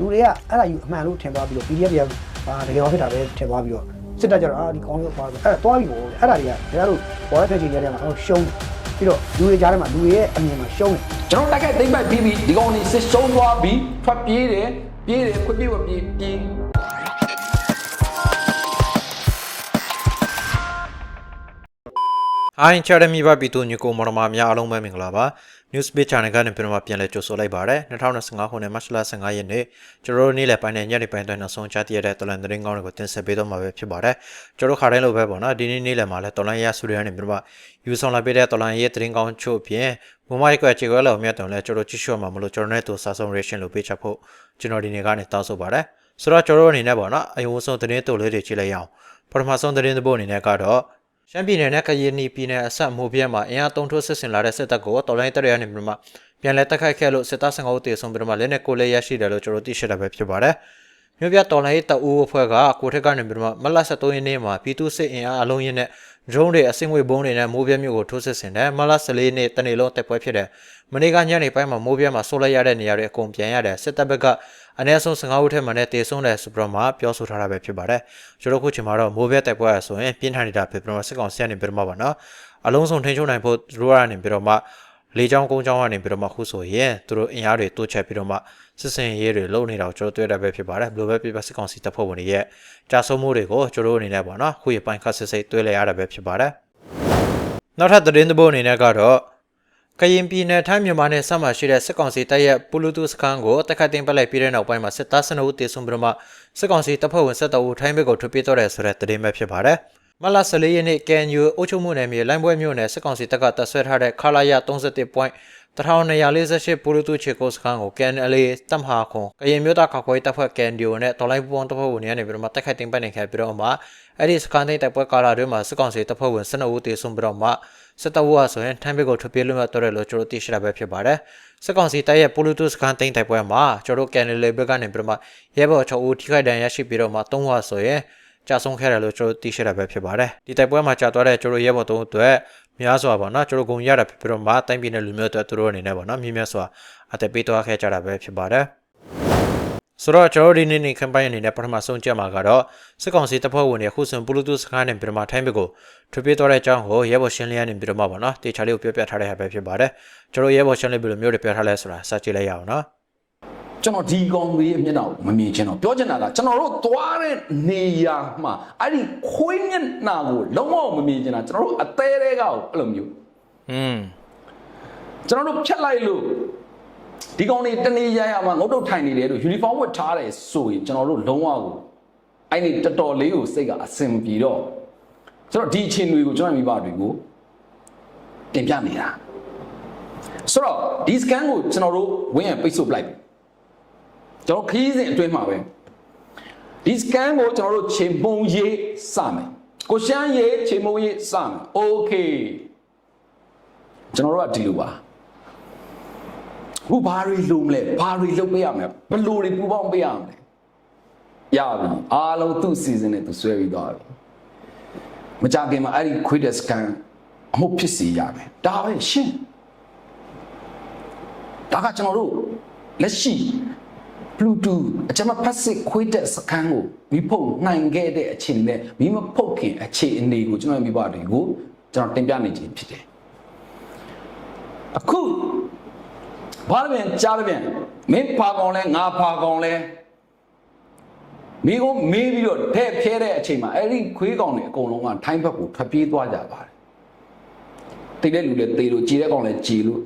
လူတွေကအဲ့ဒါယူအမှန်လို့ထင်သွားပြီးတော့ PDF တွေကဟာတကယ်တော့ဖြစ်တာပဲထင်သွားပြီးတော့စစ်တပ်ကြတော့အာဒီကောင်းလို့သွားတယ်အဲ့ဒါသွားပြီပေါ့အဲ့ဒါတွေကဒါတို့ဘောရဖက်ချင်ကြတဲ့မှာတော့ရှုံးပြီးတော့လူတွေကြားထဲမှာလူတွေရဲ့အမြင်မှာရှုံးတယ်ကျွန်တော်တိုက်ခိုက်သိမ့်ပိုက်ပြီးပြီးဒီကောင်လေးစစ်ရှုံးသွားပြီးထွက်ပြေးတယ်ပြေးတယ်ခွပြေးဝပြေးပြေးဟိုင်းချာရမီဘာပီတူညကိုမော်ရမာများအားလုံးပဲမင်္ဂလာပါ News Page Channel ကနေပြန်လာပြန်လဲကြိုဆိုလိုက်ပါရစေ2025ခုနှစ်မတ်လ15ရက်နေ့ကျွန်တော်တို့နေ့လယ်ပိုင်းနဲ့ညနေပိုင်းတွင်နောက်ဆုံးချတည်ရတဲ့တလန်သတင်းကောင်းတွေကိုတင်ဆက်ပေးတော့မှာပဲဖြစ်ပါတယ်ကျွန်တော်ခါတိုင်းလိုပဲပေါ့နော်ဒီနေ့နေ့လယ်မှာလဲတလန်ရဆူရကနေပြန်လာယူဆောင်လာပေးတဲ့တလန်ရဲ့သတင်းကောင်းချို့ပြင်မမိုက်ကခြေခွဲလောက်မြတ်တုံလဲကျွန်တော်ကြည့်ရှုမှာမလို့ကျွန်တော်နဲ့တူစာဆုံး reaction လုပ်ပေးချက်ဖို့ကျွန်တော်ဒီနေ့ကနေတောင်းဆိုပါတယ်ဆိုတော့ကျွန်တော်အနေနဲ့ပေါ့နော်အယုံဆုံးသတင်းတူလေးတွေကြည့်လိုက်ရအောင်ပထမဆုံးသတင်းသဘောအနေနဲ့ကတော့ ရှမ်းပြည်နယ်နဲ့ကရင်ပြည်နယ်အဆက်မိုးပြဲမှာအင်အားသုံးထိုးစစ်ဆင်လာတဲ့စစ်တပ်ကိုတော်လိုင်းတပ်ရရနေပြီးမှပြန်လဲတိုက်ခိုက်ခဲ့လို့စစ်သား15ဦးတေဆုံးပြီးတော့မှလက်နဲ့ကိုလည်းရရှိတယ်လို့ကျွန်တော်သိရှိတာပဲဖြစ်ပါတယ်။မြို့ပြတော်လိုင်းတပ်ဦးအဖွဲ့ကကိုထက်ကနေပြီးတော့မှမလ73ရက်နေ့မှာပြည်သူစစ်အင်အားအလုံးရင်းနဲ့ drone တွေအစင်ငွေဘုံတွေနဲ့မိုးပြဲမြို့ကိုထိုးစစ်ဆင်တယ်မလ14နေ့တနေ့လုံးတက်ပွဲဖြစ်တယ်။မနေ့ကညနေပိုင်းမှာမိုးပြဲမှာဆိုးလိုက်ရတဲ့နေရာတွေအကုန်ပြန်ရတယ်စစ်တပ်ဘက်ကအနည်းဆုံး15ဦးထက်မှနဲ့တေဆုံးတယ်ဆိုပြီးတော့မှပြောဆိုထားတာပဲဖြစ်ပါတယ်။ကျွန်တော်ခုချိန်မှာတော့မိုးပြဲတက်ပွဲရဆိုရင်ပြင်းထန်နေတာဖြစ်ပြီးတော့စစ်ကောင်စီကနေပြီးတော့မှပါနော်။အလုံးစုံထိန်းချုပ်နိုင်ဖို့သူတို့ကနေပြီးတော့မှ လေချောင်းကုန်းချောင်းကနေပြီးတော့မှခုဆိုရင်သူတို့အင်အားတွေတိုးချက်ပြီးတော့မှစစ်စင်ရေးတွေလုံနေတာကိုကျွန်တော်တွေ့ရတာပဲဖြစ်ပါတယ်ဘယ်လိုပဲပြပြစစ်ကောင်စီတပ်ဖွဲ့ဝင်တွေရဲ့ကြာဆုံးမှုတွေကိုကျွန်တော်တို့အနေနဲ့ပေါ့နော်ခုရပိုင်းခတ်စစ်စိတ်တွေ့လဲရတာပဲဖြစ်ပါတယ်နောက်ထပ်သတင်းသဘောအနေနဲ့ကတော့ကရင်ပြည်နယ်ထိုင်းမြန်မာနယ်ဆက်မှာရှိတဲ့စစ်ကောင်စီတပ်ရဲ့ပူလူတူစခန်းကိုတက်ခတ်တင်ပလိုက်ပြီးတဲ့နောက်ပိုင်းမှာစစ်သားစနအုပ်တေဆုံးပြီးတော့မှစစ်ကောင်စီတပ်ဖွဲ့ဝင်ဆက်တော်ဦးထိုင်းဘက်ကိုထွက်ပြေးတော့တယ်ဆိုတဲ့သတင်းပဲဖြစ်ပါတယ် မလ14ရက်နေ့ကန်ယူအုပ်ချုပ်မှုနယ်မြေလိုင်းပွဲမြို့နယ်စစ်ကောင်စီတပ်ကတပ်ဆွဲထားတဲ့ခလာရ31 point 1248ပူလူတူချေကိုစခန်းကို KNLA တပ်မဟာခွန်ကရင်မျိုးသားခောက်ခွဲတပ်ဖွဲ့ကန်ဒီယိုနဲ့တော်လိုင်းပူပေါင်းတပ်ဖွဲ့ဝင်တွေကနေပြီးတော့မှတက်ခိုက်တင်ပတ်နေခဲ့ပြီးတော့မှအဲ့ဒီစခန်းသိမ်းတပ်ပွဲကာလာတွင်မှာစစ်ကောင်စီတပ်ဖွဲ့ဝင်12ဦးတေဆုံးပြီးတော့မှစစ်တပ်ဝါဆိုရင်ထမ်းဘက်ကိုထွက်ပြေးလွတ်မြောက်တော့တယ်လို့ကျွန်တော်သိရှိတာပဲဖြစ်ပါတယ်စစ်ကောင်စီတပ်ရဲ့ပူလူတူစခန်းသိမ်းတပ်ပွဲမှာကျွန်တော် KNLA ဘက်ကနေပြီးတော့မှရဲဘော်6ဦးထိခိုက်ဒဏ်ရာရရှိပြီးတော့မှ3ဝါဆိုရင် ကြာဆုံးခဲ့တယ်လို့ကျွန်တော်သိရှိတာပဲဖြစ်ပါတယ်ဒီတိုက်ပွဲမှာကြာသွားတဲ့ကျွန်တော်ရဲဘော်3ဦးအတွက်များစွာပေါ့နော်ကျွန်တော်ဂုံရတာဖြစ်ပြီးတော့မှတိုင်းပြည်နယ်လူမျိုးတွေသူတို့အနေနဲ့ပေါ့နော်မြင်းမြတ်စွာအသက်ပေးသွားခဲ့ကြတာပဲဖြစ်ပါတယ်ဆိုတော့ကျွန်တော်ဒီနေ့နေ့ကမ်ပိန်းအနေနဲ့ပထမဆုံးကြက်မှာကတော့စစ်ကောင်စီတပ်ဖွဲ့ဝင်တွေအခုဆိုပူလူတူစခန်းနဲ့ပြည်တော်ထိုင်းဘက်ကိုထွက်ပြေးသွားတဲ့အကြောင်းကိုရဲဘော်ရှင်းလင်းရနေပြည်တော်မှာပေါ့နော်တေချာလေးကိုပြောပြထားတဲ့ဟာပဲဖြစ်ပါတယ်ကျွန်တော်ရဲဘော်ရှင်းလင်းပြီးလို့မျိုးတွေပြောထားလဲဆိုတာစကြည့်လိုက်ရအောင်နော် ကျွန်တော်ဒီကောင်လေးအမျက်နှာကိုမမြင်ချင်တော့ပြောချင်တာကကျွန်တော်တို့သွားတဲ့နေရာမှာအဲ့ဒီခွေးမျက်နှာကိုလုံးဝမမြင်ချင်တာကျွန်တော်တို့အသေးသေးကောအဲ့လိုမျိုးอืมကျွန်တော်တို့ဖြတ်လိုက်လို့ဒီကောင်လေးတနေရရမှာငုတ်တုတ်ထိုင်နေတယ်လို့ uniform ဝတ်ထားတယ်ဆိုရင်ကျွန်တော်တို့လုံးဝကိုအဲ့ဒီတော်တော်လေးကိုစိတ်ကအစင်ပြေတော့ကျွန်တော်ဒီအချိန်တွေကိုကျွန်တော်မိဘတွေကိုတင်ပြနေတာဆိုတော့ဒီ scan ကိုကျွန်တော်တို့ဝင်းရပိတ်ဆို့ပလိုက်ပြီ ကျွန်တော်ခရီးစဉ်အတွင်းမှာပဲဒီ scan ကိုကျွန်တော်တို့ချိန်ပုံရေးစမယ်ကိုရှမ်းရေးချိန်ပုံရေးစမယ် okay ကျွန်တော်တို့ကဒီလိုပါခုဘာတွေလုံမလဲဘာတွေလုပ်ပေးရမလဲဘယ်လိုတွေပူပေါင်းပေးရမလဲရပြီအားလုံးသူ့စီစဉ်နဲ့သူဆွဲပြီးသွားပြီမကြခင်မှာအဲ့ဒီခွေးတဲ့ scan အမှုဖြစ်စီရမယ်ဒါပဲရှင်းဒါကကျွန်တော်တို့လက်ရှိ Bluetooth အကြမ်းဖက်စစ်ခွေးတဲ့စကန်ကိုမိဖုတ်နိုင်ခဲ့တဲ့အချိန်နဲ့မိမဖုတ်ခင်အခြေအနေကိုကျွန်တော်မိဘတွေကိုကျွန်တော်တင်ပြနေခြင်းဖြစ်တယ်အခုဘာလဲပြန်ကြားလဲပြန်မင်းဖာကောင်လဲငါဖာကောင်လဲမိကိုမေးပြီးတော့တဲ့ဖဲတဲ့အချိန်မှာအဲ့ဒီခွေးကောင်တွေအကုန်လုံးကထိုင်းဘက်ကိုထွက်ပြေးသွားကြပါတယ်တိတ်တဲ့လူလဲတေလို့ကြည်တဲ့ကောင်လဲကြည်လို့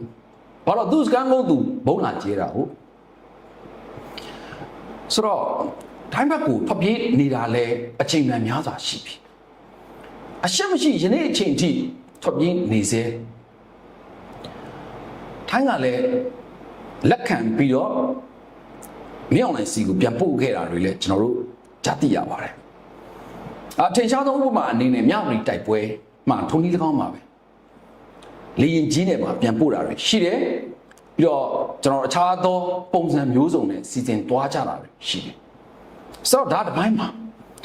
ဘာလို့သူစကန်ကိုသူဘုံလာကြည်တာဟုတ် ဆိုတော့ထိုင်းဘက်ကိုဖပြေးနေတာလဲအချိန်မှန်များစွာရှိပြီအရှက်မရှိယနေ့အချိန်ထိဖပြေးနေစေထိုင်းကလည်းလက်ခံပြီးတော့မြောင်နိုင်စီကိုပြန်ပို့ခဲ့တာတွေလည်းကျွန်တော်တို့ကြားသိရပါတယ်အထင်ရှားဆုံးဥပမာအနေနဲ့မြောင်ရီတိုက်ပွဲမှထုံနည်း၎င်းပါပဲလေရင်ကြီးနဲ့မှာပြန်ပို့တာတွေရှိတယ် ပြီးတော့ကျွန်တော်အခြားသောပုံစံမျိုးစုံနဲ့စီစဉ်သွားကြတာတွေရှိတယ်ဆိုတော့ဒါတစ်ပိုင်းမှာ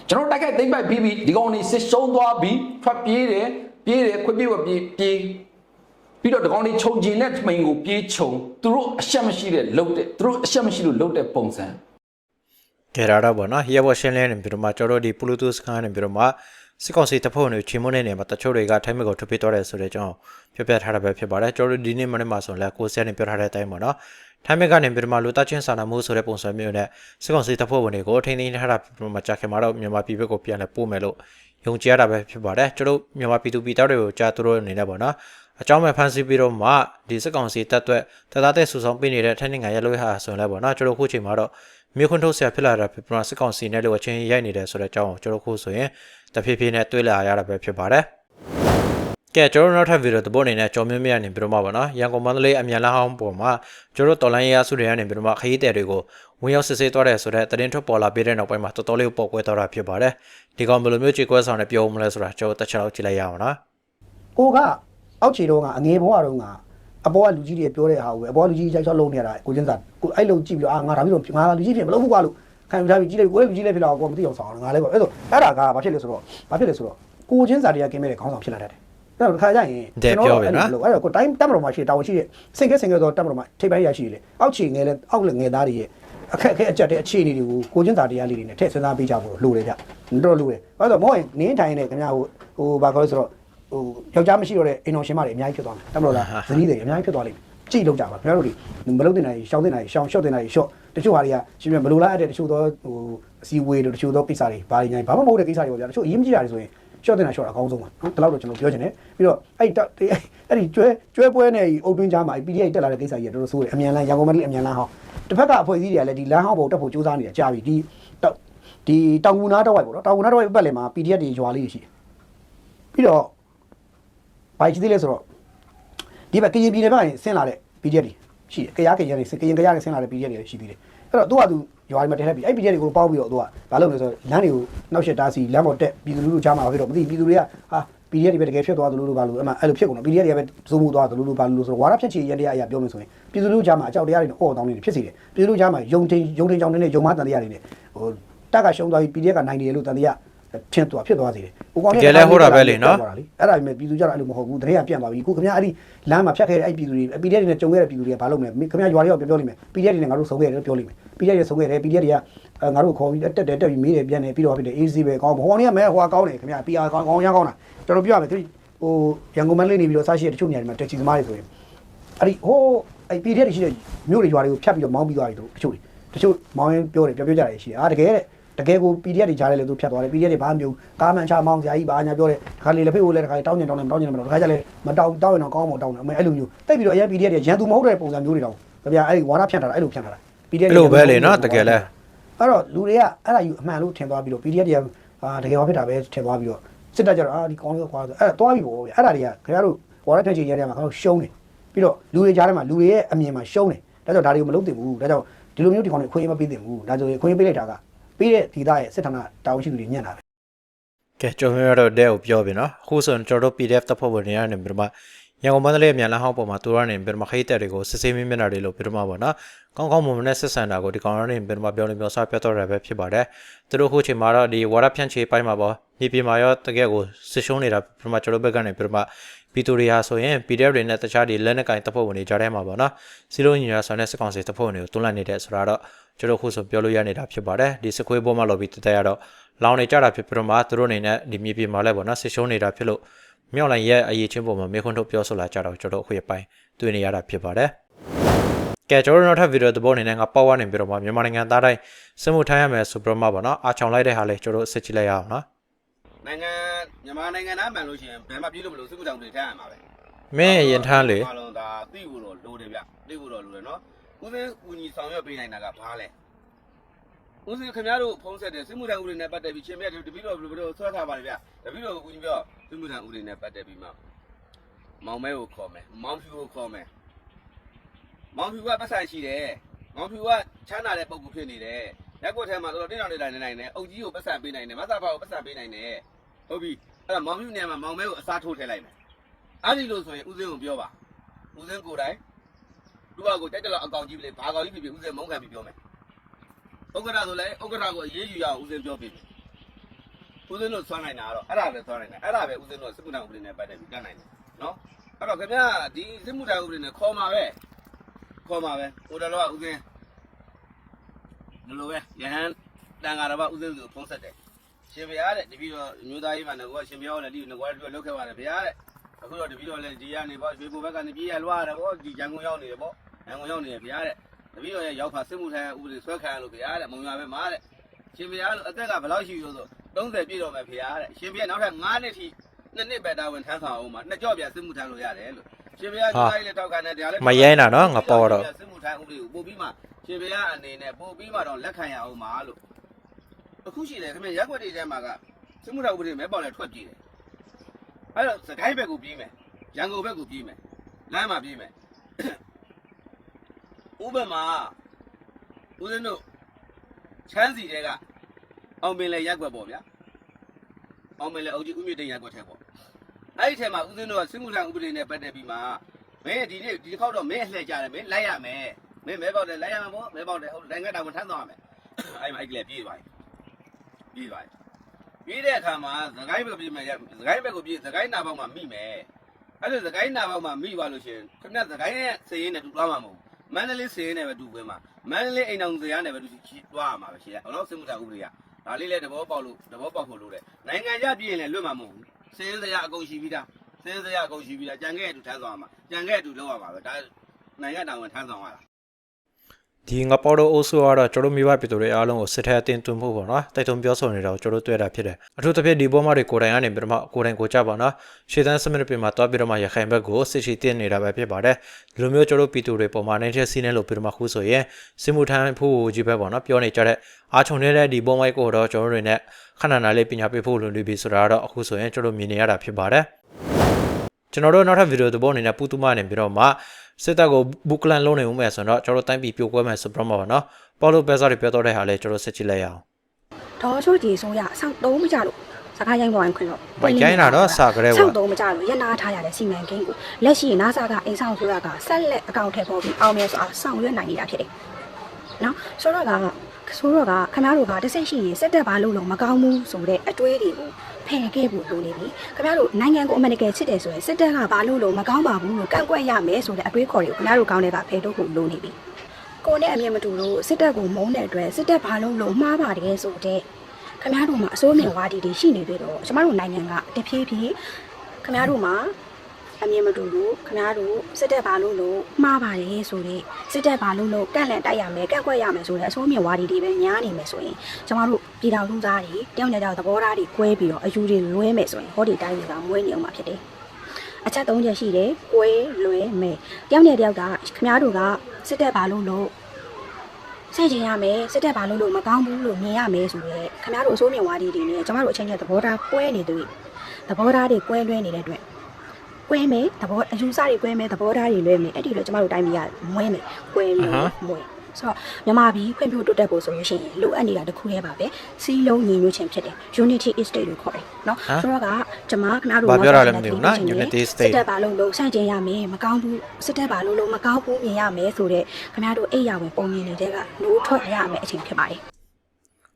ကျွန်တော်တိုက်ခိုက်သိမ့်ပိုက်ပြီးပြီးဒီကောင်နေစစ်ရှုံးသွားပြီးထွက်ပြေးတယ်ပြေးတယ်ခွေပြေးဝပြေးပြေးပြီးတော့ဒီကောင်နေခြုံကျင်တဲ့ထမိန်ကိုပြေးခြုံသူတို့အရှက်မရှိတဲ့လှုပ်တဲ့သူတို့အရှက်မရှိလို့လှုပ်တဲ့ပုံစံကဲရတာပေါ့နော်ဟီယဘောရှင်းလဲနေပြီးတော့မှကျွန်တော်တို့ဒီ Bluetooth စကန်နေပြီးတော့မှ စစ်ကောင်စီတပ်ဖွဲ့ဝင်တွေချင်းမွန်းနေနေမှာတချို့တွေကထိုင်းမြစ်ကိုထွက်ပြေးသွားတယ်ဆိုတဲ့အကြောင်းပြပြထားတာပဲဖြစ်ပါတယ်ကျွန်တော်တို့ဒီနေ့မနေ့မှဆိုရင်လည်းကိုယ်ဆက်နေပြောထားတဲ့အတိုင်းပေါ့နော်ထိုင်းမြစ်ကနေပြီးတော့မှလူသားချင်းစာနာမှုဆိုတဲ့ပုံစံမျိုးနဲ့စစ်ကောင်စီတပ်ဖွဲ့ဝင်တွေကိုထိန်းသိမ်းထားတာပြီးတော့မှကြာခင်မှာတော့မြန်မာပြည်ဘက်ကိုပြန်လဲပို့မယ်လို့ယုံကြည်ရတာပဲဖြစ်ပါတယ်ကျွန်တော်တို့မြန်မာပြည်သူပြည်သားတွေကိုကြားသူတို့အနေနဲ့ပေါ့နော်အကြောင်းမဲ့ဖန်ဆီးပြီးတော့မှဒီစစ်ကောင်စီတပ်အတွက်တသားတဲ့ဆူဆောင်ပေးနေတဲ့ထိုင်းနိုင်ငံရဲ့လို့ဟာဆိုရင်လည်းပေါ့နော်ကျွန်တော်ခုချိန်မှာတော့ မြေခွန်းထုတ်ဆရာဖြစ်လာတာဖြစ်ပြီးတော့စစ်ကောင်စီနဲ့လို့အချင်းရိုက်နေတယ်ဆိုတဲ့အကြောင်းကိုကျွန်တော်ခုဆိုရင်တဖြည်းဖြည်းနဲ့တွေးလာရတာပဲဖြစ်ပါတယ်။ကဲကျွန်တော်နောက်ထပ်ဗီဒီယိုတစ်ပုတ်အနေနဲ့ကြော်မြင့်မြတ်နေပြီးတော့မှပေါ့နော်ရန်ကုန်မန္တလေးအမြန်လမ်းဟောင်းပေါ်မှာကျွန်တော်တော်လိုင်းရဆုတွေကနေပြီးတော့မှခရီးသည်တွေကိုဝင်ရောက်စစ်ဆေးသွားတယ်ဆိုတဲ့သတင်းထုတ်ပေါ်လာပြီးတဲ့နောက်ပိုင်းမှာတော်တော်လေးပေါ်ကွဲသွားတာဖြစ်ပါတယ်။ဒီကောင်ဘယ်လိုမျိုးကြေကွဲဆောင်နဲ့ပြောဦးမလဲဆိုတာကျွန်တော်တစ်ချက်လောက်ကြည့်လိုက်ရအောင်နော်။ကိုကအောက်ခြေတော့ကအငယ်ဘဝတုန်းက အပေါ်ကလူကြီးတွေပြောတဲ့ဟာကိုပဲအပေါ်ကလူကြီးကြောက်ကြောက်လုံးနေရတာကိုချင်းစာကိုအဲ့လိုကြည့်ပြီးတော့အာငါဒါပြီးတော့ငါလူကြီးဖြစ်မလို့ဘူးကွာလို့ခံယူထားပြီးကြည့်လိုက်ကိုလည်းလူကြီးလည်းဖြစ်လာတော့ကိုမသိအောင်ဆောင်အောင်ငါလည်းပေါ့အဲ့ဆိုအဲ့ဒါကဘာဖြစ်လဲဆိုတော့ဘာဖြစ်လဲဆိုတော့ကိုချင်းစာတွေကကင်းမဲ့တဲ့ခေါင်းဆောင်ဖြစ်လာတတ်တယ်အဲ့တော့တစ်ခါကျရင်အဲ့တော့ကိုတိုင်းတက်မတော်မှာရှိတာဝန်ရှိတဲ့စင်ကဲစင်ကဲဆိုတက်မတော်မှာထိပ်ပိုင်းရရှိလေအောက်ခြေငယ်လဲအောက်လည်းငယ်သားတွေရဲ့အခက်အခဲအကြက်တဲ့အခြေအနေတွေကိုကိုချင်းစာတရားလေးတွေနဲ့ထည့်စဉ်းစားပေးကြဖို့လိုတယ်ဗျတော်တော်လိုတယ်အဲ့တော့မောရင်နင်းထိုင်နေခင်ဗျာဟိုဟိုဘာခေါ်လဲဆိုတော့ ဟိုယောက်ျားမရှိတော့တဲ့အိမ်တော်ရှင်မတွေအများကြီးဖြစ်သွားမယ်တမလို့လားဇနီးတွေအများကြီးဖြစ်သွားလိမ့်မယ်ကြည့်လောက်ကြပါခင်ဗျားတို့ဒီမလုပ်တင်တာကြီးရှောင်းတင်တာကြီးရှောင်းရှော့တင်တာကြီးရှော့တချို့ဟာတွေကရှင်ပြမလိုလားအဲ့တဲ့တချို့သောဟိုအစီဝေးတို့တချို့သောကိစ္စတွေဘာတွေညာဘာမှမဟုတ်တဲ့ကိစ္စတွေပေါ့ဗျာတချို့အရင်မကြည့်တာတွေဆိုရင်ရှော့တင်တာရှော့တာအကောင်းဆုံးပါနော်ဒီလောက်တော့ကျွန်တော်ပြောချင်တယ်ပြီးတော့အဲ့အဲ့ဒီကျွဲကျွဲပွဲနဲ့အုပ်တွင်းကြားမှာ PDF တက်လာတဲ့ကိစ္စကြီးကတော်တော်ဆိုးတယ်အမြန်လန်းရန်ကုန်မန္တလေးအမြန်လန်းဟောင်းတစ်ဖက်ကအဖွဲ့အစည်းတွေကလည်းဒီလမ်းဟောင်းပေါ်တက်ဖို့စူးစမ်းနေတာကြာပြီဒီတောက်ဒီတောင်ကူနာတော့ဝိုက်ပေါ့နော်တောင်ကူနာတော့ဝိုက်ပတ်လည်မှာ PDF တွေရွာလေးတွေရှိတယ်ပြီးတော့ ဘာကြီးသေးလဲဆိုတော့ဒီဘက်ကရင်ပြည်နယ်ဘက်ကနေဆင်းလာတဲ့ PDF တွေရှိတယ်။ကြရားကြရားတွေကရင်ကြရားတွေဆင်းလာတဲ့ PDF တွေရှိသေးတယ်။အဲ့တော့သူကသူရွာတွေမှာတက်ထက်ပြီးအဲ့ PDF တွေကိုပေါင်းပြီးတော့သူကဘာလုပ်လဲဆိုတော့လမ်းတွေကိုနှောက်ရှက်တားစီလမ်းပေါ်တက်ပြည်သူလူထုကြားမှာဖြစ်တော့မသိပြည်သူတွေကဟာ PDF တွေပဲတကယ်ဖြစ်သွားသလိုလိုပါလို့အမှအဲ့လိုဖြစ်ကုန်တော့ PDF တွေကပဲဇုံမှုသွားသလိုလိုပါလို့ဆိုတော့ဝါရဖြတ်ချီရန်တရားအရာပြောမယ်ဆိုရင်ပြည်သူလူထုကြားမှာအကြောက်တရားတွေနဲ့အော်တောင်းနေတယ်ဖြစ်စီတယ်ပြည်သူလူထုကြားမှာယုံတင်ယုံတင်ကြောင်နေတဲ့ယုံမတန်တရားတွေနဲ့ဟိုတက်ကရှုံးသွားပြီး PDF ကနိုင်တယ်လို့တန်တရား ဖြစ်သွားဖြစ်သွားစေတယ်ဟိုကောင်တကယ်လဲဟုတ်တာပဲလေနော်အဲ့ဒါပေမဲ့ပြည်သူကြတော့အဲ့လိုမဟုတ်ဘူးတရေကပြန့်သွားပြီခုခင်ဗျာအဲ့ဒီလမ်းမှာဖြတ်ခဲ့တဲ့အဲ့ပြည်သူတွေ PDF တွေနဲ့ကြုံခဲ့တဲ့ပြည်သူတွေကဘာလုပ်မလဲခင်ဗျာရွာတွေကပြောပြောလိမ့်မယ် PDF တွေနဲ့ငါတို့ဆုံးခဲ့တယ်လို့ပြောလိမ့်မယ် PDF တွေဆုံးခဲ့တယ် PDF တွေကငါတို့ခေါ်ပြီးတက်တယ်တက်ပြီးမေးတယ်ပြန်တယ်ပြီးတော့ဖြစ်တယ် AC ပဲကောင်းဟိုကောင်တွေကမဲဟိုကောင်းတယ်ခင်ဗျာ PR ကောင်းကောင်းရမ်းကောင်းတာကျွန်တော်ပြောရမယ်သူဟိုရန်ကုန်မန်းလေးနေပြီးတော့စားရှိတဲ့တချို့နေရာတွေမှာတက်ချီသမားတွေဆိုရင်အဲ့ဒီဟိုအဲ့ PDF တွေရှိတဲ့မြို့တွေရွာတွေကိုဖြတ်ပြီးတော့မောင်းပြီးသွားပြီတို့တချို့တချို့မောင်းရင်ပြောတယ်ပြောပြောကြတယ်ရှိတယ်အာတကယ်တဲ့ တကယ်ကို PDF တွေကြားတယ်လို့သူဖြတ်သွားတယ် PDF တွေဘာမှမပြောကားမှန်ချမောင်းဆရာကြီးဘာညာပြောတယ်ခါလေလက်ဖေးကိုလည်းတခါတောင်းညင်တောင်းနေတောင်းညင်မလို့တခါကျလည်းမတောင်းတောင်းရင်တော့ကောင်းမတောင်းတယ်အမေအဲ့လိုမျိုးတိတ်ပြီးတော့အရင် PDF တွေရန်သူမဟုတ်တဲ့ပုံစံမျိုးတွေတောင်ခင်ဗျာအဲ့ဒီဝါဒဖြန့်ထားတာအဲ့လိုဖြန့်ထားတာ PDF အဲ့လိုပဲလေနော်တကယ်လဲအဲ့တော့လူတွေကအဲ့ဒါယူအမှန်လို့ထင်သွားပြီးတော့ PDF တွေကအာတကယ်ဘာဖြစ်တာပဲထင်သွားပြီးတော့စစ်တပ်ကြတော့အာဒီကောင်းရောခွာဆိုအဲ့ဒါသွားပြီပေါ့ဗျအဲ့ဒါတွေကခင်ဗျားတို့ဝါဒဖြန့်ချင်ရတဲ့မှာခင်ဗျားတို့ရှုံးတယ်ပြီးတော့လူတွေကြားထဲမှာလူတွေရဲ့အမြင်မှာရှုံးတယ်ဒါကြောင့်ဒါတွေကိုမလုပ်သင့်ဘူးဒါကြောင့်ဒီလိုမျိုးဒီကောင်တွေအခွင့်အရေးမပေးသင့်ဘူးဒါဆိုရင်အခွင့်အရေးပေးလိုက်တာက ပေးတဲ့ဒီသားရဲ့စစ်ဌာနတာဝန်ရှိသူတွေညံ့တာပဲကဲကျွန်တော်တို့တဲ့ကိုပြောပြီနော်အခုဆိုရင်ကျွန်တော်တို့ PDF တပ်ဖွဲ့ဝင်တွေကနေပြီးတော့မှရန်ကုန်မန္တလေးအမြန်လမ်းဟောင်းပေါ်မှာတူရနေပြီးတော့မှခရီးတက်တွေကိုစစ်ဆေးမင်းမျက်နှာတွေလို့ပြီးတော့မှပေါ့နော်ကောင်းကောင်းမွန်မွန်နဲ့ဆက်ဆံတာကိုဒီကောင်ရနေပြီးတော့မှပြောနေပြောစားပြောတော့ရပဲဖြစ်ပါတယ်သူတို့ခုချိန်မှာတော့ဒီဝါရဖြန့်ချေပိုင်းမှာပေါ့မြေပြင်မှာရောတကယ်ကိုစစ်ရှုံးနေတာပြီးတော့မှကျွန်တော်ဘက်ကနေပြီးတော့မှ ပီတိုရီယာဆိုရင် PDF တွေနဲ့တခြားဒီလက်နက်ကင်တပ်ဖွဲ့ဝင်တွေကြားထဲမှာပေါ့နော်စီလိုညီညာဆောင်တဲ့စစ်ကောင်စီတပ်ဖွဲ့ဝင်တွေကိုတွန်းလှန်နေတဲ့ဆိုတာတော့ကျွန်တော်ခုဆိုပြောလို့ရနေတာဖြစ်ပါတယ်ဒီစခွေးဘောမှာလို့ပြီးတတဲ့ရတော့လောင်နေကြတာဖြစ်ပြီးတော့မှသူတို့အနေနဲ့ဒီမြေပြင်မှာလည်းပေါ့နော်စစ်ရှုံးနေတာဖြစ်လို့မြောက်လိုင်းရဲ့အရေးချင်းပုံမှာမေခွန်းထုတ်ပြောဆိုလာကြတော့ကျွန်တော်အခုရပိုင်းတွေ့နေရတာဖြစ်ပါတယ်ကဲကျွန်တော်တို့နောက်ထပ်ဗီဒီယိုတစ်ပုဒ်အနေနဲ့ငါပေါ့ဝါနေပြီးတော့မှမြန်မာနိုင်ငံသားတိုင်းစစ်မှုထမ်းရမယ်ဆိုပြီးတော့မှပေါ့နော်အာချောင်လိုက်တဲ့ဟာလေးကျွန်တော်တို့စစ်ကြည့်လိုက်ရအောင်နော် နိုင်ငံမြန်မာနိုင်ငံသားမှန်လို့ရှိရင်ဘယ်မှပြေးလို့မလို့စစ်မှုတောင်တွေထားရမှာပဲမင်းရင်ထမ်းလေအားလုံးဒါသိဖို့တော့လိုတယ်ဗျသိဖို့တော့လိုတယ်နော်ဦးစင်းဦးညီဆောင်ရွက်ပေးနိုင်တာကဘာလဲဦးစင်းခင်ဗျားတို့ဖုံးဆက်တဲ့စစ်မှုထမ်းဦးတွေနဲ့ပတ်သက်ပြီးချင်းမြတ်တပည့်တော်ဘယ်လိုဆွဲထားပါလဲဗျတပည့်တော်ဦးညီပြောစစ်မှုထမ်းဦးတွေနဲ့ပတ်သက်ပြီးမှမောင်မဲကိုခေါ်မယ်မောင်ဖြူကိုခေါ်မယ်မောင်ဖြူကပတ်ဆိုင်ရှိတယ်မောင်ဖြူကချမ်းသာတဲ့ပုံကူဖြစ်နေတယ် ရက်ကွက်ထဲမှာတော်တော်တင်းတော်နေနိုင်နေတယ်အုပ်ကြီးကိုပတ်ဆိုင်ပေးနိုင်တယ်မဆာဖာကိုပတ်ဆိုင်ပေးနိုင်တယ်ဟုတ်ပြီအဲ့ဒါမောင်မြူနေရာမှာမောင်မဲကိုအစားထိုးထည့်လိုက်မယ်အဲ့ဒီလို့ဆိုရင်ဦးစင်းကိုပြောပါဦးစင်းကိုယ်တိုင်သူ့ဘာကိုတက်တက်လောက်အကောင်ကြီးပြီလေဘာကောင်ကြီးဖြစ်ဖြစ်ဦးစင်းမုန်းခံပြီးပြောမယ်ဥက္ကဋ္ဌဆိုလဲဥက္ကဋ္ဌကိုအေးအေးယူရအောင်ဦးစင်းပြောပြီဦးစင်းတို့ဆွမ်းနိုင်တာကတော့အဲ့ဒါပဲဆွမ်းနိုင်တာအဲ့ဒါပဲဦးစင်းတို့စစ်မှုထမ်းဥပဒေနဲ့ပတ်သက်ပြီးတတ်နိုင်တယ်နော်အဲ့တော့ခင်ဗျာဒီစစ်မှုထမ်းဥပဒေနဲ့ခေါ်မှာပဲခေါ်မှာပဲဟိုတလောကဦးစင်း ဒီလိုပဲရဟန်းတန်ဃာတော်ဘဥစဉ်သူဖုံးဆက်တယ်ရှင်ဘုရားတဲ့တပည့်တော်မျိုးသားကြီးမှငကောရှင်ဘုရားလည်းဒီငကောတို့လောက်ခဲ့ပါတယ်ဘုရားတဲ့အခုတော့တပည့်တော်လည်းဒီကနေပေါ့ရွှေဘုံဘက်ကနေပြေးရလွှားရတယ်ပေါ့ဒီရန်ကုန်ရောက်နေတယ်ပေါ့ရန်ကုန်ရောက်နေတယ်ဘုရားတဲ့တပည့်တော်ရဲ့ရောက်ခါစစ်မှုထိုင်ဥပဒေဆွဲခံရလို့ဘုရားတဲ့မုံရွာပဲမားတဲ့ရှင်ဘုရားအသက်ကဘယ်လောက်ရှိပြီလို့ဆို30ပြည့်တော့မယ်ဘုရားတဲ့ရှင်ဘုရားနောက်ထပ်9နှစ်ထိနှစ်နှစ်ပဲတာဝန်ထမ်းဆောင်အောင်မှာနှစ်ကြော့ပြန်စစ်မှုထမ်းလို့ရတယ်လို့ရှင်ဘုရားဒီတိုင်းလည်းတောက်ခံတယ်တရားလည်းမရဲတာနော်ငါပေါ်တော့စစ်မှုထမ်းဥပဒေကိုပို့ပြီးမှ ရှင်ဘုရားအနေနဲ့ပို့ပြီးမှတော့လက်ခံရအောင်ပါလို့အခုရှိတယ်ခင်ဗျရက်ွက်တွေထဲမှာကစစ်မှုထမ်းဥပဒေမဲပေါက်လဲထွက်ပြေးတယ်အဲ့တော့စကိုင်းဘက်ကိုပြေးမယ်ရန်ကုန်ဘက်ကိုပြေးမယ်လမ်းမှာပြေးမယ်ဥပမာဦးဇင်းတို့ချမ်းစီတဲကအောင်ပင်လေရက်ွက်ပေါ့ဗျာအောင်ပင်လေအုပ်ကြီးဥမြင့်တိန်ရက်ွက်ထဲပေါ့အဲ့ဒီထဲမှာဦးဇင်းတို့ကစစ်မှုထမ်းဥပဒေနဲ့ပတ်သက်ပြီးမှမင်းဒီနေ့ဒီတစ်ခေါက်တော့မင်းအလှည့်ကြတယ်မင်းလိုက်ရမယ် မင်းမဲပေါက်တယ်လိုက်ရမှာပေါ့မဲပေါက်တယ်ဟုတ်နိုင်ငံတော်ဝန်ထမ်းသွားမယ်အဲ့မှာအဲ့ကလေးပြေးသွားပြီပြေးသွားပြီပြေးတဲ့အခါမှာသခိုင်းဘက်ပြေးမယ်သခိုင်းဘက်ကိုပြေးသခိုင်းနာပေါက်မှာမိမယ်အဲ့ဒါသခိုင်းနာပေါက်မှာမိသွားလို့ရှိရင်ခင်ဗျသခိုင်းရဲ့စည်ရင်းနဲ့တူသွားမှာမဟုတ်မန္တလေးစည်ရင်းနဲ့ပဲတူပဲမှာမန္တလေးအိမ်အောင်စရာနဲ့ပဲတူသွားမှာပဲရှိရအောင်လို့စစ်မှုထမ်းဥပဒေကဒါလေးလည်းသဘောပေါက်လို့သဘောပေါက်ဖို့လို့တဲ့နိုင်ငံခြားပြည်ရင်လည်းလွတ်မှာမဟုတ်ဘူးစည်ရင်းစရာအကုန်ရှိပြီးသားစင်းစရာအကုန်ရှိပြီလားကြံခဲ့အတူထမ်းဆောင်ရမှာကြံခဲ့အတူလုပ်ရမှာပဲဒါနိုင်ငံတော်ဝန်ထမ်းဆောင်ရတာ ဒီငါပေါ်တော့အိုးဆိုကတော့ကျွန်တော်မိဘပြည်သူတွေအားလုံးကိုစစ်ထက်အတင်းသွင်းဖို့ပေါ့နော်တိုက်တွန်းပြောဆိုနေတာကိုကျွန်တော်တွေ့တာဖြစ်တယ်အထူးသဖြင့်ဒီဘောမတွေကိုယ်တိုင်ကနေပြီးတော့မှကိုယ်တိုင်ကိုကြပါနော်ရှေ့တန်းစမနစ်ပြင်မှာတွားပြီးတော့မှရခိုင်ဘက်ကိုစစ်ချီတင်နေတာပဲဖြစ်ပါတယ်ဒီလိုမျိုးကျွန်တော်ပြည်သူတွေပုံမှန်နေတဲ့စီးနေလို့ပြီးတော့မှခုဆိုရင်စစ်မှုထမ်းဖို့ကြီးပဲပေါ့နော်ပြောနေကြတဲ့အားချုံနေတဲ့ဒီဘောမိုက်ကိုတော့ကျွန်တော်တို့တွေနဲ့ခဏနာလေးပညာပေးဖို့လိုနေပြီဆိုတာတော့အခုဆိုရင်ကျွန်တော်မြင်နေရတာဖြစ်ပါတယ် ကျွန်တော်တို့နောက်ထပ်ဗီဒီယိုသဘောအနေနဲ့ပူတူမနေပြီးတော့မှစစ်တပ်ကိုဘူကလန်လုံးနေဦးမယ်ဆိုတော့ကျွန်တော်တို့တိုင်းပြည်ပြိုကွဲမယ်ဆိုပြတော့မှာပါနော်ပေါ်လို့ပဲစားတွေပြောတော့တဲ့ဟာလဲကျွန်တော်စစ်ကြည့်လိုက်ရအောင်ဒေါ်ချိုကြီးဆိုရဆောက်သုံးမကြလို့စကားရိုင်းပေါ်ရင်ခွင်တော့ဗိုက်ကိုင်းတာတော့စာကြဲဆောကွာက်သုံးမကြလို့ရနာထားရတဲ့စီမံကိန်းကိုလက်ရှိနာဆာကအိမ်ဆောင်ဆိုတာကဆက်လက်အကောင့်ထဲပေါ်ပြီးအောင်မြင်စွာဆောင်ရွက်နိုင်နေတာဖြစ်တယ်။နော်ဆိုတော့ကဆိုတော့ကခင်ဗျားတို့ကတစ်စိတ်ရှိရင်စက်တက်ပါလို့လုံးမကောင်းဘူးဆိုတဲ့အတွေးတွေကို ဖယ်ခဲ့ဖို့လိုနေပြီ။ခင်ဗျားတို့နိုင်ငံကိုအမှန်တကယ်ချစ်တယ်ဆိုရင်စက်တက်ကဘာလို့လုံးမကောင်းပါဘူးလို့ကန့်ကွက်ရမယ်ဆိုတဲ့အတွေးခေါ်တွေကိုခင်ဗျားတို့ကောင်းတဲ့ကဖယ်ထုတ်ဖို့လိုနေပြီ။ကိုယ်နဲ့အမြင်မတူလို့စစ်တပ်ကိုမုန်းတဲ့အတွက်စစ်တပ်ဘာလို့လုံးမှားပါတယ်ဆိုတဲ့ခင်ဗျားတို့မှာအစိုးမြင်ဝါဒီတွေရှိနေသေးတော့ကျမတို့နိုင်ငံကတဖြည်းဖြည်းခင်ဗျားတို့မှာ အမြင်မတူလို့ခင်ဗျားတို့စစ်တပ်ဘာလို့လို့မှားပါတယ်ဆိုတဲ့စစ်တပ်ဘာလို့လို့ကန့်လန့်တိုက်ရမယ်ကန့်ကွက်ရမယ်ဆိုတဲ့အစိုးမြင်ဝါဒီတွေပဲညားနေမယ်ဆိုရင်ကျမတို့ပြည်တော်လူသားတွေတယောက်နဲ့တယောက်သဘောထားတွေကွဲပြီးတော့အယူတွေလွဲမယ်ဆိုရင်ဟောဒီတိုင်းတွေကမွေးနေအောင်မှာဖြစ်တယ်အချက်၃ချက်ရှိတယ်။ကွဲလွဲမယ်။တယောက်နဲ့တယောက်ကခင်ဗျားတို့ကစစ်တပ်ဘာလို့လို့စိတ်ချင်ရမယ်စစ်တပ်ဘာလို့လို့မကောင်းဘူးလို့မြင်ရမယ်ဆိုတော့ခင်ဗျားတို့အစိုးမြင်ဝါဒီတွေနဲ့ကျမတို့အချင်းချင်းသဘောထားကွဲနေတွေ့သဘောထားတွေကွဲလွဲနေတဲ့အတွက် ကွဲမယ်သဘောအယူဆတွေကွဲမယ်သဘောထားတွေလွဲမယ်အဲ့ဒီလိုကျမတို့တိုင်းပြည်ကမွဲမယ်ကွဲလွဲမွဲဆိုတော့မြန်မာပြည်ဖွံ့ဖြိုးတိုးတက်ဖို့ဆိုလို့ရှိရင်လိုအပ်နေတာတစ်ခုတည်းပါပဲစီးလုံးညီညွတ်ခြင်းဖြစ်တယ် unity is state လို့ခေါ်တယ်เนาะဆိုတော့ကကျမခင်ဗျားတို့ ဘာပြောရလဲမသိဘူးနော် Unity စစ် State တပ်ဘာလို့လို့ဆန့်ကျင်ရမယ်မကောင်းဘူးစစ်တပ်ဘာလို့လို့မကောင်းဘူးမြင်ရမယ်ဆိုတော့ခင်ဗျားတို့အိယာဝင်ပုံမြင်နေတဲ့ကနိုးထွက်ရမယ်အချိန်ဖြစ်ပါတယ်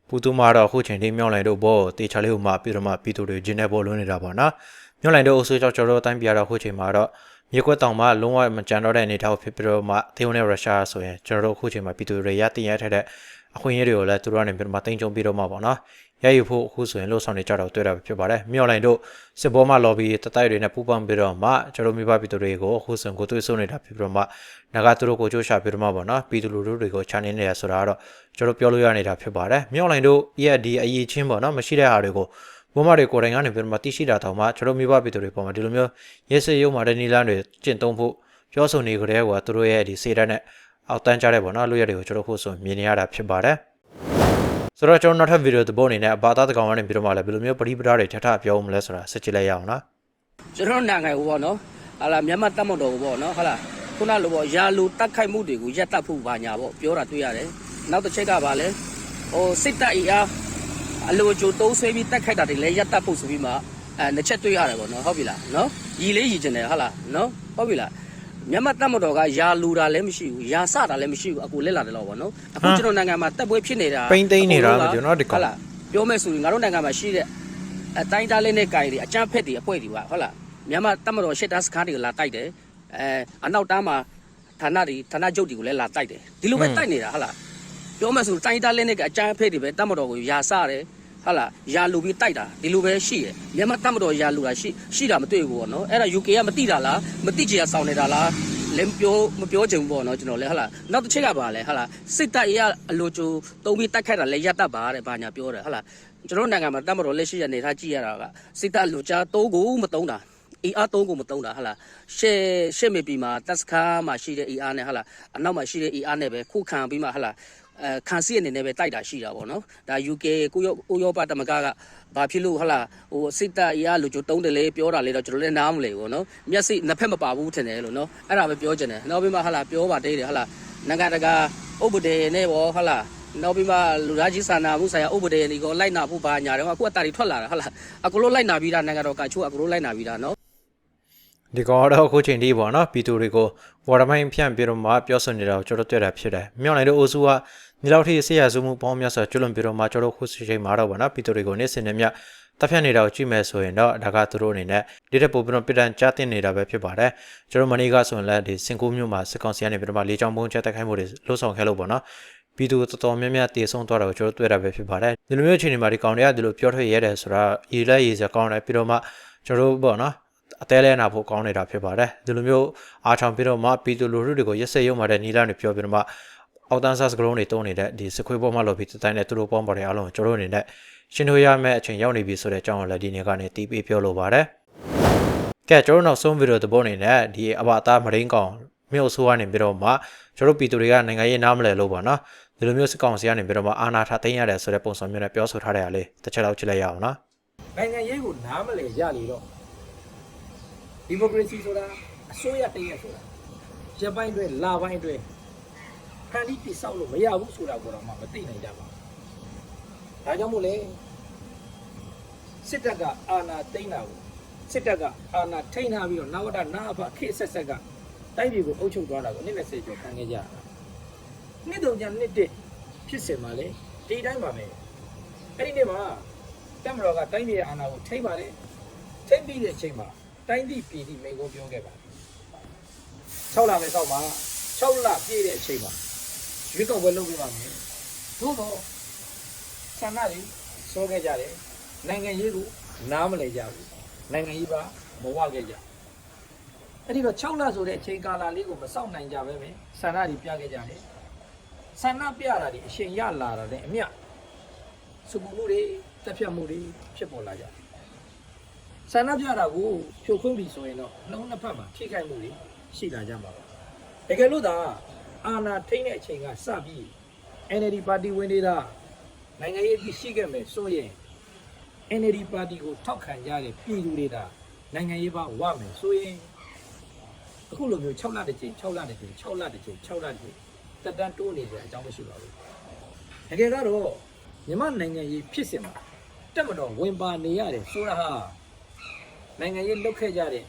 ပူတူမတော့အခုချိန်ထိမြောင်းလိုက်တော့ဘောတေချာလေးဟိုမှာပြီးတော့မှပြည်သူတွေဂျင်းနေပေါ်လွန်းနေတာပေါ့နော် မြောင်းလိုက်တော့အဆိုးကြောင့်ကျွန်တော်တို့တိုင်းပြည်တော့အခုချိန်မှာတော့မြေကွက်တောင်မှလုံးဝမကြံတော့တဲ့အနေအထားကိုဖြစ်ပြီးတော့မှသေုံနဲ့ရုရှားဆိုရင်ကျွန်တော်တို့အခုချိန်မှာပြည်သူတွေရတင်ရထက်တဲ့အခွင့်အရေးတွေကိုလည်းသူတို့ကနေပြီးတော့မှတင်ကြုံပြီးတော့မှပေါ့နော်ရယူဖို့အခုဆိုရင်လှုပ်ဆောင်နေကြတော့တွေ့တာပဲဖြစ်ပါတယ်မြောက်လိုက်တို့စစ်ဘောမှ lobby တတိုက်တွေနဲ့ပူးပေါင်းပြီးတော့မှကျွန်တော်မိဘပြည်သူတွေကိုအခုဆိုရင်ကိုသွေးဆုံနေတာဖြစ်ပြီးတော့မှငါကသူတို့ကိုကြိုးရှာပြီးတော့မှပေါ့နော်ပြည်သူလူထုတွေကို channel နေရဆိုတာကတော့ကျွန်တော်ပြောလို့ရနေတာဖြစ်ပါတယ်မြောက်လိုက်တို့ရဲ့ဒီအရေးချင်းပေါ့နော်မရှိတဲ့ဟာတွေကို ဘုမတွေကိုယ်တိုင်ကနေပြီးတော့မှတိရှိတာတောင်မှကျွန်တော်မိဘပြည်သူတွေပေါ်မှာဒီလိုမျိုးရဲစရုံမှာတဲ့နီလန်းတွေကျင့်သုံးဖို့ပြောဆိုနေကြတဲ့ကွာသူတို့ရဲ့ဒီစေတတ်နဲ့အောက်တန်းကြတဲ့ပေါ့နော်လူရက်တွေကိုကျွန်တော်ဖို့ဆိုမြင်နေရတာဖြစ်ပါတယ်ဆိုတော့ကျွန်တော်နောက်ထပ်ဗီဒီယိုတစ်ပုတ်အနေနဲ့အဘာသာတကောင်ကနေပြီးတော့မှလည်းဘယ်လိုမျိုးပရိပဒါတွေထထပြောမလဲဆိုတာစစ်ကြည့်လိုက်ရအောင်နော်ကျွန်တော်နိုင်ငံကိုပေါ့နော်ဟာလာမြန်မာတပ်မတော်ကိုပေါ့နော်ဟာလာခုနလိုပေါ့ရာလူတက်ခိုက်မှုတွေကိုရပ်တန့်ဖို့ပါညာပေါ့ပြောတာတွေ့ရတယ်နောက်တစ်ချက်ကပါလဲဟိုစစ်တပ်အင်အား အလိုကျိုးတုံးဆွဲပြီးတက်ခိုက်တာတွေလည်းရပ်တန့်ဖို့ဆိုပြီးမှအဲနှစ်ချက်တွေ့ရတယ်ပေါ့နော်ဟုတ်ပြီလားနော်ရီလေးရီကျင်တယ်ဟာလာနော်ဟုတ်ပြီလားမြန်မာတပ်မတော်ကရာလူတာလည်းမရှိဘူးရာစတာလည်းမရှိဘူးအခုလက်လာတယ်လို့ပေါ့နော်အခုကျွန်တော်နိုင်ငံမှာတပ်ပွဲဖြစ်နေတာပိန်းသိမ်းနေတာမပြောနော်ဒီကောင်ဟုတ်လားပြောမယ်ဆိုရင်ငါတို့နိုင်ငံမှာရှိတဲ့အတိုင်းသားလေးနဲ့ကြိုင်တွေအကြမ်းဖက်တွေအဖွဲ့တွေကဟုတ်လားမြန်မာတပ်မတော်ရှစ်တားစခန်းတွေကိုလာတိုက်တယ်အဲအနောက်တန်းမှာဌာနတွေဌာနချုပ်တွေကိုလည်းလာတိုက်တယ်ဒီလိုပဲတိုက်နေတာဟုတ်လား ပြပြောမှဆိုတိုင်းသားလက်နဲ့ကအကြမ်းဖက်တွေပဲတတ်မတော်ကိုယာစတယ်ဟာလာယာလူပြီးတိုက်တာဒီလိုပဲရှိတယ်မြန်မာတတ်မတော်ယာလူတာရှိရှိတာမတွေ့ဘူးပေါ့နော်အဲ့ဒါ UK ကမသိတာလားမသိချင်ရဆောင်နေတာလားလည်းမပြောမပြောချင်ဘူးပေါ့နော်ကျွန်တော်လည်းဟာလာနောက်တစ်ချက်ကပါလဲဟာလာစစ်တပ်ရအလိုချိုတုံးပြီးတိုက်ခိုက်တာလည်းရပ်တတ်ပါတဲ့ဘာညာပြောတယ်ဟာလာကျွန်တော်နိုင်ငံမှာတတ်မတော်လက်ရှိရနေတာကြည့်ရတာကစစ်တပ်လိုချာတိုးကိုမတုံးတာ AR 3ကိုမတုံးတာဟာလားရှေ့ရှေ့မေပီမှာတက်စခါမှာရှိတဲ့ AR နဲ့ဟာလားအနောက်မှာရှိတဲ့ AR နဲ့ပဲခုခံပြီးမှဟာလား အဲခံစီအနေနဲ့ပဲတိုက်တာရှိတာပေါ့နော်ဒါ UK ကိုရောကိုရောပါတမကကဘာဖြစ်လို့ဟာလားဟိုစစ်တပ် AR လိုချိုတုံးတယ်လေပြောတာလေတော့ကျွန်တော်လည်းနားမလည်ဘူးနော်မျက်စိနှစ်ဖက်မပါဘူးထင်တယ်လို့နော်အဲ့ဒါပဲပြောချင်တယ်နောက်ပြီးမှဟာလားပြောပါသေးတယ်ဟာလားနိုင်ငံတကာဥပဒေနဲ့ပေါ့ဟာလားနောက်ပြီးမှလူသားကြီးစာနာမှုဆိုင်ရာဥပဒေတွေကိုလိုက်နာဖို့ပါညာတယ်အခုအတားတွေထွက်လာတာဟာလားအကလို့လိုက်နာပြီးတာနိုင်ငံတော်ကချိုးအကလို့လိုက်နာပြီးတာနော်ဒီကောင်တော့အခုချိန်ထိပေါ့နော်ပြည်သူတွေကိုဝါရမိုင်းဖြန့်ပြီးတော့မှပြောဆိုနေတာကိုကျွန်တော်တွေ့တာဖြစ်တယ်မြောက်နိုင်တဲ့အိုစုက ဒီလောက်ထိဆေးရစုမှုပေါင်းများစွာကျွလွန်ပြီးတော့မှကျွန်တော်ခုချိန်မှာတော့ပေါ့နော်ပြည်သူတွေကိုနေ့စဉ်နဲ့မြတပ်ဖြတ်နေတာကိုကြည့်မယ်ဆိုရင်တော့ဒါကသူတို့အနေနဲ့ဒီတက်ပို့ပြီးတော့ပြည်တန်ကြားတင်နေတာပဲဖြစ်ပါတယ်ကျွန်တော်မနေ့ကဆိုရင်လည်းဒီစင်ကူးမြို့မှာစစ်ကောင်စီကနေပြီးတော့မှလေကြောင်းပုံချက်တက်ခိုင်းမှုတွေလှုပ်ဆောင်ခဲ့လို့ပေါ့နော်ပြည်သူတော်တော်များများတည်ဆုံသွားတာကိုကျွန်တော်တွေ့တာပဲဖြစ်ပါတယ်ဒီလိုမျိုးအခြေအနေမှာဒီကောင်တွေကဒီလိုပြောထွက်ရဲတယ်ဆိုတာရေလက်ရေစကောင်းတယ်ပြီးတော့မှကျွန်တော်တို့ပေါ့နော်အသေးလဲနာဖို့ကောင်းနေတာဖြစ်ပါတယ်ဒီလိုမျိုးအားထောင်ပြီးတော့မှပြည်သူလူထုတွေကိုရက်စက်ရုံမှတဲ့နီလာတွေပြောပြီးတော့မှ အောက်တန်းဆတ်စကလုံးတွေတုံးနေတဲ့ဒီစခွေးပေါ်မှာလို့ပြီးတိုင်းနဲ့သူတို့ပေါင်းပါတယ်အားလုံးကျွန်တော်တို့အနေနဲ့ရှင်းထုတ်ရမယ့်အချိန်ရောက်နေပြီဆိုတဲ့အကြောင်းကိုလည်းဒီနေ့ကနေတီးပေးပြောလိုပါတယ်ကဲကျွန်တော်နောက်ဆုံးဗီဒီယိုသဘောအနေနဲ့ဒီအဘသားမရင်းကောင်မြို့ဆိုးကနေပြီးတော့မှကျွန်တော်ပြည်သူတွေကနိုင်ငံရေးနားမလည်လို့ပါနော်ဒီလိုမျိုးစကောင်စီကနေပြီးတော့မှအာဏာထသိမ်းရတယ်ဆိုတဲ့ပုံစံမျိုးနဲ့ပြောဆိုထားတဲ့အလေးတစ်ချက်လောက်ကြည့်လိုက်ရအောင်နော်နိုင်ငံရေးကိုနားမလည်ရလေတော့ဒီမိုကရေစီဆိုတာအစိုးရတည်းရဆိုတာရပိုင်းတွေလာပိုင်းတွေ ဖန်တီးပြစောက်လို့မရဘူးဆိုတာကိုတော့မှမသိနိုင်ကြပါဘူး။ဒါကြောင့်မို့လေစစ်တပ်ကအာဏာသိမ်းတာကိုစစ်တပ်ကအာဏာထိန်းထားပြီးတော့နဝတနာအဖခေတ်ဆက်ဆက်ကတိုင်းပြည်ကိုအုပ်ချုပ်သွားတာကိုနှစ်20ကျော်ခံခဲ့ကြရတာ။နှစ်တုံကြနှစ်တစ်ဖြစ်စင်ပါလေဒီတိုင်းပါပဲ။အဲ့ဒီနေ့မှာတက်မတော်ကတိုင်းပြည်ရဲ့အာဏာကိုထိမ့်ပါတယ်ထိမ့်ပြီးတဲ့အချိန်မှာတိုင်းပြည်ပြည်ဒီမိန်ကိုပြောခဲ့ပါတယ်6လပဲဆောက်ပါ6လပြည့်တဲ့အချိန်မှာ ရွေးကောက်ပွဲလုပ်ပြပါမယ်သို့တော့ဆန္ဒတွေစောခဲ့ကြတယ်နိုင်ငံရေးကိုနားမလည်ကြဘူးနိုင်ငံရေးပါမဝခဲ့ကြအဲ့ဒီတော့6လဆိုတဲ့အချိန်ကာလလေးကိုမစောင့်နိုင်ကြပဲပဲဆန္ဒတွေပြခဲ့ကြတယ်ဆန္ဒပြတာတွေအရှင်ရလာတာလည်းအမြတ်စုပူမှုတွေတက်ဖြတ်မှုတွေဖြစ်ပေါ်လာကြတယ်။ဆန္ဒပြတာကိုဖြိုခွင်းပြီဆိုရင်တော့နှုံးနှစ်ဖက်မှာထိခိုက်မှုတွေရှိလာကြမှာပါ။တကယ်လို့သာ အာဏာထိန်းတဲ့အချိန်ကစပြီး NLD ပါတီဝင်တွေကနိုင်ငံရေးကြီးရှိခဲ့မယ်ဆိုရင် NLD ပါတီကိုထောက်ခံကြတဲ့ပြည်သူတွေဒါနိုင်ငံရေးပါဝမယ်ဆိုရင်အခုလိုမျိုး6လတစ်ချိန်6လတစ်ချိန်6လတစ်ချိန်6လတစ်ချိန်တက်တန်းတိုးနေတဲ့အကြောင်းမရှိပါဘူး။တကယ်ကတော့မြန်မာနိုင်ငံရေးဖြစ်စဉ်မှာတက်မတော်ဝင်ပါနေရတယ်ဆိုတာဟာနိုင်ငံရေးလုတ်ခဲ့ကြတဲ့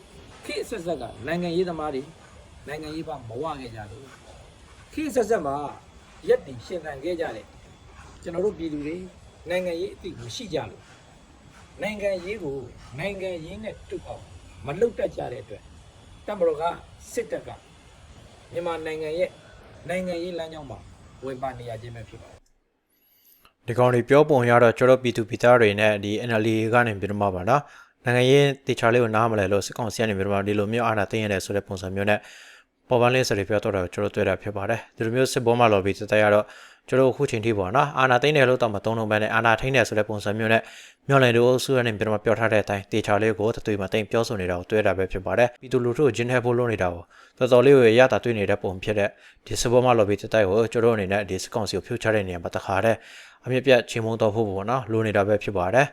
ခေတ်အဆက်ဆက်ကနိုင်ငံရေးသမားတွေနိုင်ငံရေးပါမဝခဲ့ကြလို့ ခေတ်အဆက်ဆက်မှာရက်တည်ရှင်သန်ခဲ့ကြတဲ့ကျွန်တော်တို့ပြည်သူတွေနိုင်ငံရေးအသိကိုရှိကြလို့နိုင်ငံရေးကိုနိုင်ငံရေးနဲ့တူအောင်မလုတ်တတ်ကြတဲ့အတွက်တက်မတော်ကစစ်တပ်ကမြန်မာနိုင်ငံရဲ့နိုင်ငံရေးလမ်းကြောင်းမှာဝင်ပါနေရခြင်းပဲဖြစ်ပါတယ်ဒီကောင်တွေပြောပုံရတော့ကျွန်တော်ပြည်သူပြည်သားတွေနဲ့ဒီ NLD ကနေပြီးတော့မှပါနော်နိုင်ငံရေးတေချာလေးကိုနားမလဲလို့စစ်ကောင်စီကနေပြီးတော့မှဒီလိုမျိုးအာဏာသိမ်းရတယ်ဆိုတဲ့ပုံစံမျိုးနဲ့ ပေါ်ပန်းလေးစတွေပြောတော့တာကိုကျွန်တော်တွေ့တာဖြစ်ပါတယ်ဒီလိုမျိုးစစ်ဘောမှလော်ပြီးတက်ရတော့ကျွန်တော်အခုချိန်ထိပေါ့နော်အာဏာသိမ်းတယ်လို့တော့မသုံးလုံးပဲနဲ့အာဏာထိန်းတယ်ဆိုတဲ့ပုံစံမျိုးနဲ့မြော်လင်တို့အစိုးရနေပြီးတော့မှပြောထားတဲ့အတိုင်းတေချာလေးကိုတသွေးမသိမ်းပြောဆိုနေတာကိုတွေ့တာပဲဖြစ်ပါတယ်ပြည်သူလူထုကိုဂျင်းထဲဖို့လုပ်နေတာကိုတော်တော်လေးကိုရတာတွေ့နေတဲ့ပုံဖြစ်တဲ့ဒီစစ်ဘောမှလော်ပြီးတက်တိုက်ကိုကျွန်တော်အနေနဲ့ဒီစစ်ကောင်စီကိုဖြုတ်ချတဲ့နေရာမှာတခါတည်းအမြင့်ပြတ်ချိန်မုံတော့ဖို့ပေါ့နော်လိုနေတာပဲဖြစ်ပါတယ်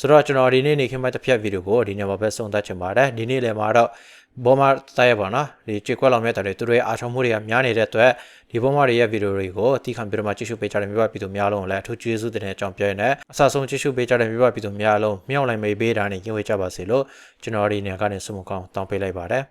ဆိုတော့ကျွန်တော်ဒီနေ့နေခင်မတစ်ဖြတ်ဗီဒီယိုကိုဒီနေ့မှာပဲ送သတ်ချင်ပါတယ်ဒီနေ့လည်းမှာတော့ ဘောမတိုက်ရပါနော်ဒီကြွက်ကွက်လောက်မြတ်တယ်သူတို့ရဲ့အားထုတ်မှုတွေကများနေတဲ့အတွက်ဒီဘောမတွေရဲ့ဗီဒီယိုတွေကိုအတိခံပြီးတော့မှကြည့်ရှုပေးကြတဲ့မိဘပြည်သူများလုံးကိုလည်းအထူးကျေးဇူးတင်တဲ့အကြောင်းပြောရင်းနဲ့အဆအဆုံးကြည့်ရှုပေးကြတဲ့မိဘပြည်သူများလုံးမြောက်လိုက်မေးပေးတာနဲ့ညှို့ဝေကြပါစေလို့ကျွန်တော်ဒီနေ့ကနေဆုမကောင်းတောင်းပေးလိုက်ပါတယ်